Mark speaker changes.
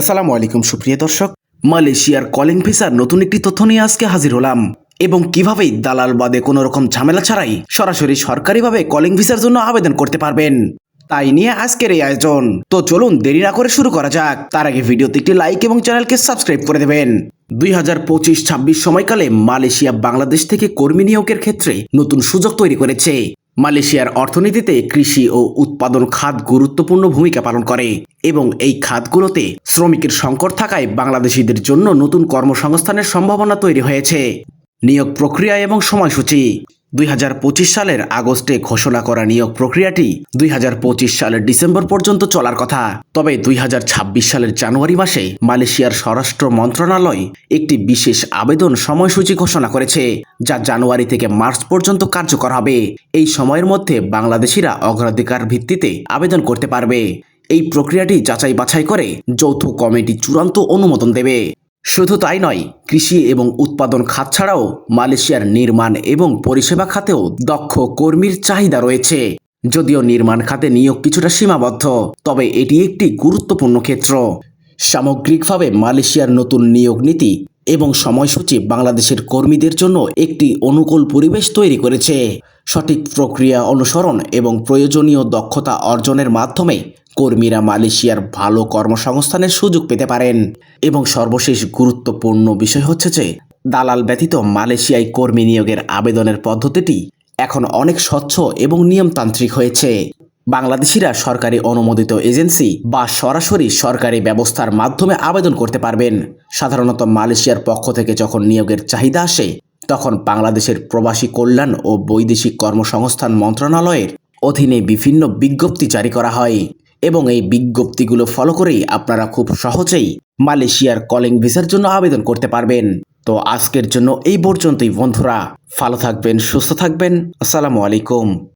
Speaker 1: আসসালামু আলাইকুম, সুপ্রিয় দর্শক। মালয়েশিয়ার কলিং ভিসার নতুন একটি তথ্য নিয়ে আজকে হাজির হলাম। এবং কীভাবে দালাল বাদে কোনো রকম ঝামেলা ছাড়াই সরাসরি সরকারিভাবে কলিং ভিসার জন্য আবেদন করতে পারবেন? তাই নিয়ে আজকের এই আয়োজন। তো চলুন দেরি না করে শুরু করা যাক। তার আগে ভিডিওতে একটি লাইক এবং চ্যানেলকে সাবস্ক্রাইব করে দেবেন। দুই হাজার পঁচিশ ছাব্বিশ সময়কালে মালয়েশিয়া বাংলাদেশ থেকে কর্মী নিয়োগের ক্ষেত্রে নতুন সুযোগ তৈরি করেছে। মালয়েশিয়ার অর্থনীতিতে কৃষি ও উৎপাদন খাত গুরুত্বপূর্ণ ভূমিকা পালন করে। এবং এই খাতগুলোতে শ্রমিকের সংকট থাকায় বাংলাদেশিদের জন্য নতুন কর্মসংস্থানের সম্ভাবনা তৈরি হয়েছে। নিয়োগ প্রক্রিয়া এবং সময়সূচি। দুই হাজার পঁচিশ সালের আগস্টে ঘোষণা করা নিয়োগ প্রক্রিয়াটি দুই হাজার পঁচিশ সালের ডিসেম্বর পর্যন্ত চলার কথা। তবে দুই হাজার ছাব্বিশ সালের জানুয়ারি মাসে মালয়েশিয়ার স্বরাষ্ট্র মন্ত্রণালয় একটি বিশেষ আবেদন সময়সূচি ঘোষণা করেছে, যা জানুয়ারি থেকে মার্চ পর্যন্ত কার্যকর হবে। এই সময়ের মধ্যে বাংলাদেশিরা অগ্রাধিকার ভিত্তিতে আবেদন করতে পারবে। এই প্রক্রিয়াটি যাচাই বাছাই করে যৌথ কমিটি চূড়ান্ত অনুমোদন দেবে। শুধু তাই নয়, কৃষি এবং উৎপাদন খাত ছাড়াও মালয়েশিয়ার নির্মাণ এবং পরিষেবা খাতেও দক্ষ কর্মীর চাহিদা রয়েছে। যদিও নির্মাণ খাতে নিয়োগ কিছুটা সীমাবদ্ধ, তবে এটি একটি গুরুত্বপূর্ণ ক্ষেত্র। সামগ্রিকভাবে মালয়েশিয়ার নতুন নিয়োগ নীতি এবং সময়সূচি বাংলাদেশের কর্মীদের জন্য একটি অনুকূল পরিবেশ তৈরি করেছে। সঠিক প্রক্রিয়া অনুসরণ এবং প্রয়োজনীয় দক্ষতা অর্জনের মাধ্যমে কর্মীরা মালয়েশিয়ার ভালো কর্মসংস্থানের সুযোগ পেতে পারেন। এবং সর্বশেষ গুরুত্বপূর্ণ বিষয় হচ্ছে যে, দালাল ব্যতীত মালয়েশিয়ায় কর্মী নিয়োগের আবেদনের পদ্ধতিটি এখন অনেক স্বচ্ছ এবং নিয়মতান্ত্রিক হয়েছে। বাংলাদেশিরা সরকারি অনুমোদিত এজেন্সি বা সরাসরি সরকারি ব্যবস্থার মাধ্যমে আবেদন করতে পারবেন। সাধারণত মালয়েশিয়ার পক্ষ থেকে যখন নিয়োগের চাহিদা আসে, তখন বাংলাদেশের প্রবাসী কল্যাণ ও বৈদেশিক কর্মসংস্থান মন্ত্রণালয়ের অধীনে বিভিন্ন বিজ্ঞপ্তি জারি করা হয়। এবং এই বিজ্ঞপ্তিগুলো ফলো করেই আপনারা খুব সহজেই মালয়েশিয়ার কলিং ভিসার জন্য আবেদন করতে পারবেন। তো আজকের জন্য এই পর্যন্তই বন্ধুরা। ভালো থাকবেন, সুস্থ থাকবেন। আসসালামু আলাইকুম।